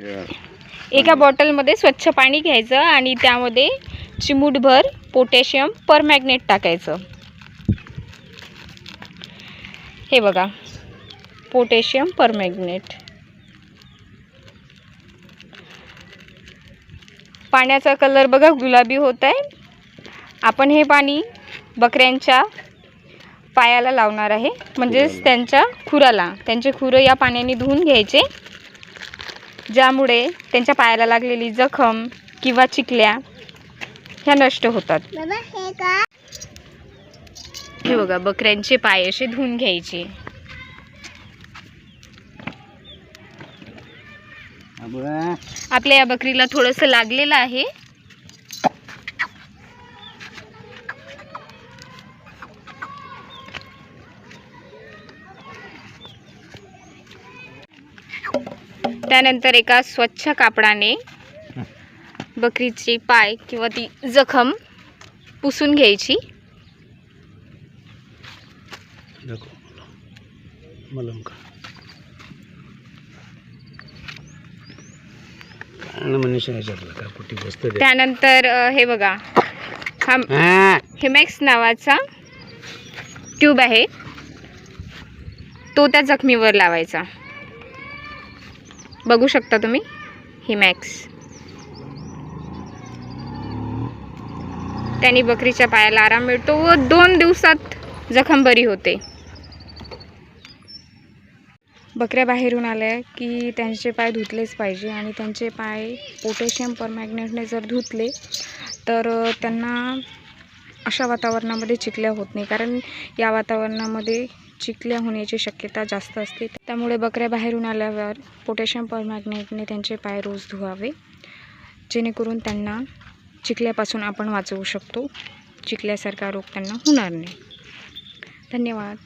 एका बॉटलमध्ये स्वच्छ पाणी घ्यायचं आणि त्यामध्ये चिमूटभर पोटॅशियम परमॅग्नेट टाकायचं. हे बघा पोटॅशियम परमॅग्नेट. पाण्याचा कलर बघा गुलाबी होत आहे. आपण हे पाणी बकऱ्यांच्या पायाला लावणार आहे. म्हणजेच त्यांच्या खुराला त्यांचे खुरं या पाण्याने धुवून घ्यायचे. ज्यामुळे त्यांच्या पायाला लागलेली जखम किंवा चिकल्या ह्या नष्ट होतात. हे हे बघा बकऱ्यांचे पाय असे धुवून घ्यायचे. आपल्या या बकरीला थोडंसं लागलेलं आहे. त्यानंतर एका स्वच्छ कापडाने बकरीचे पाय किंवा ती जखम पुसून घ्यायची. त्यानंतर हे बघा. हा. हिमॅक्स नावाचा ट्यूब आहे. तो त्या जखमीवर लावायचा. बघू शकता तुम्ही. हिमॅक्स त्यांनी बकरीच्या पायाला आराम मिळतो व दोन दिवसात जखम बरी होते. बकऱ्या बाहेरून आल्या की त्यांचे पाय धुतलेच पाहिजे आणि त्यांचे पाय पोटॅशियम परमॅग्नेटने जर धुतले तर त्यांना अशा वातावरणामध्ये चिकल्या होत नाही. कारण या वातावरणामध्ये चिकल्या होण्याची शक्यता जास्त असते. त्यामुळे बकऱ्या बाहेरून आल्यावर पोटॅशियम परमॅग्नेटने त्यांचे पाय रोज धुवावे. जेणेकरून त्यांना चिकल्यापासून आपण वाचवू शकतो. चिकल्यासारखा रोग त्यांना होणार नाही. धन्यवाद.